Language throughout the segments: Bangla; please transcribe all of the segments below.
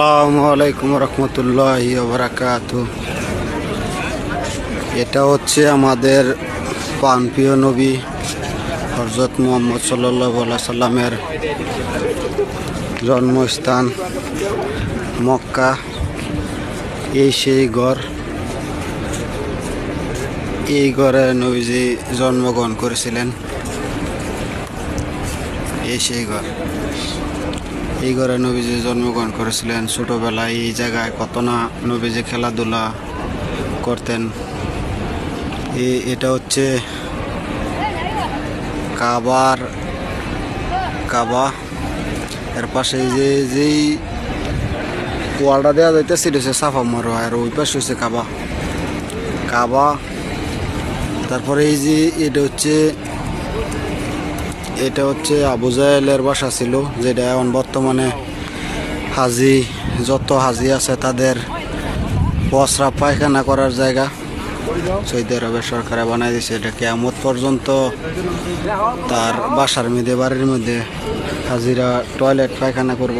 আসসালামু আলাইকুম রহমতুল্লাহ বারাকাত এটা হচ্ছে আমাদের পানপ্রিয় নবী হরজত মোহাম্মদ সাল্লাহ সাল্লামের জন্মস্থান মক্কা। এই সেই ঘর। এই ঘরে নবীজি জন্মগ্রহণ করেছিলেন। এই সেই ঘর। এই ঘরে নবীজি জন্মগ্রহণ করেছিলেন। ছোটোবেলায় এই জায়গায় কত না নবীজি খেলাধুলা করতেন। এটা হচ্ছে কাবার কাবা। এর পাশে যে, যেই ওয়ালটা দেওয়া যাইতেছে, এটা হচ্ছে সাফা মারোয়া আর ওই পাশে হচ্ছে কাবা। কাবা। তারপরে এই যে, এটা হচ্ছে এটা হচ্ছে আবু জাহেলের বাসা ছিল, যেটা এখন বর্তমানে হাজি, যত হাজি আছে তাদের পসরা পায়খানা করার জায়গা। সৌদি আরবের সরকারে বানাই দিয়েছে এটা কেমত পর্যন্ত তার বাসার মধ্যে, বাড়ির মধ্যে হাজিরা টয়লেট পায়খানা করব।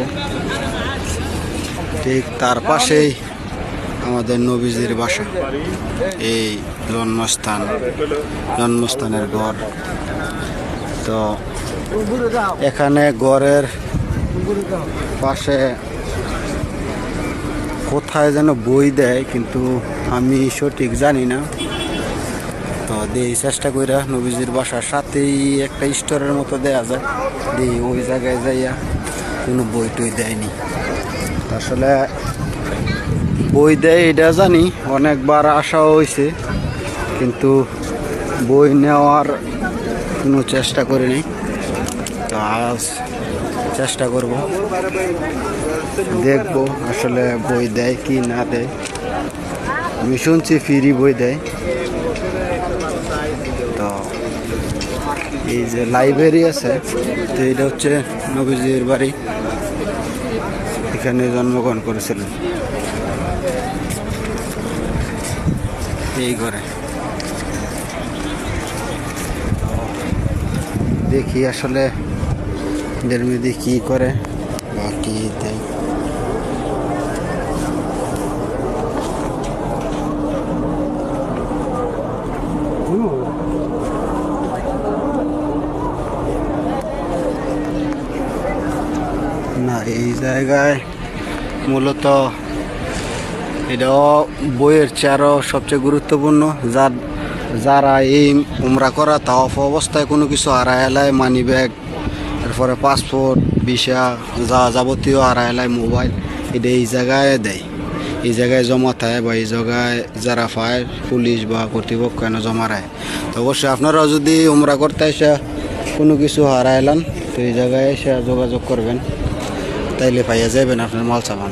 ঠিক তার পাশেই আমাদের নবীজির বাসা। এই জন্মস্থান, জন্মস্থানের ঘর। তো এখানে ঘরের পাশে কোথায় যেন বই দেয়, কিন্তু আমি সঠিক জানি না। তো দিই চেষ্টা কইরা নবীজির বাসার সাথেই একটা স্টোরের মতো দেয়া যায় দিই ওই জায়গায় যাইয়া কোনো বই টই দেয়নি। আসলে বই দেয় এটা জানি, অনেকবার আসা হয়েছে কিন্তু বই নেওয়ার কোনো চেষ্টা করিনি। তো আজ চেষ্টা করব। দেখব আসলে বই দেয় কি না দেয়। আমি শুনছি ফ্রি বই দেয়। তো এই যে লাইব্রেরি আছে, তো এটা হচ্ছে নবীজির বাড়ি। এখানে জন্মগ্রহণ করেছিলেন। এই ঘরে। দেখি আসলে এদের কি করে বা কি দেয়। না, এই জায়গায় মূলত এটাও বইয়ের চেয়ারও সবচেয়ে গুরুত্বপূর্ণ, যার যারা এই উমরা করা তা অবস্থায় কোনো কিছু হারাইলায় মানি ব্যাগ তারপরে পাসপোর্ট ভিসা যা যাবতীয় হারাইলায় মোবাইল এটা এই জায়গায় দেয়। এই জায়গায় জমা থাকে বা এই জায়গায় যারা পায় পুলিশ বা কর্তৃপক্ষ এনে জমা রায়? তো অবশ্যই আপনারাও যদি উমরা করতে এসে কোনো কিছু হারাইলান তো এই জায়গায় এসে যোগাযোগ করবেন। তাইলে পাইয়া যাবেন আপনার মাল সামান।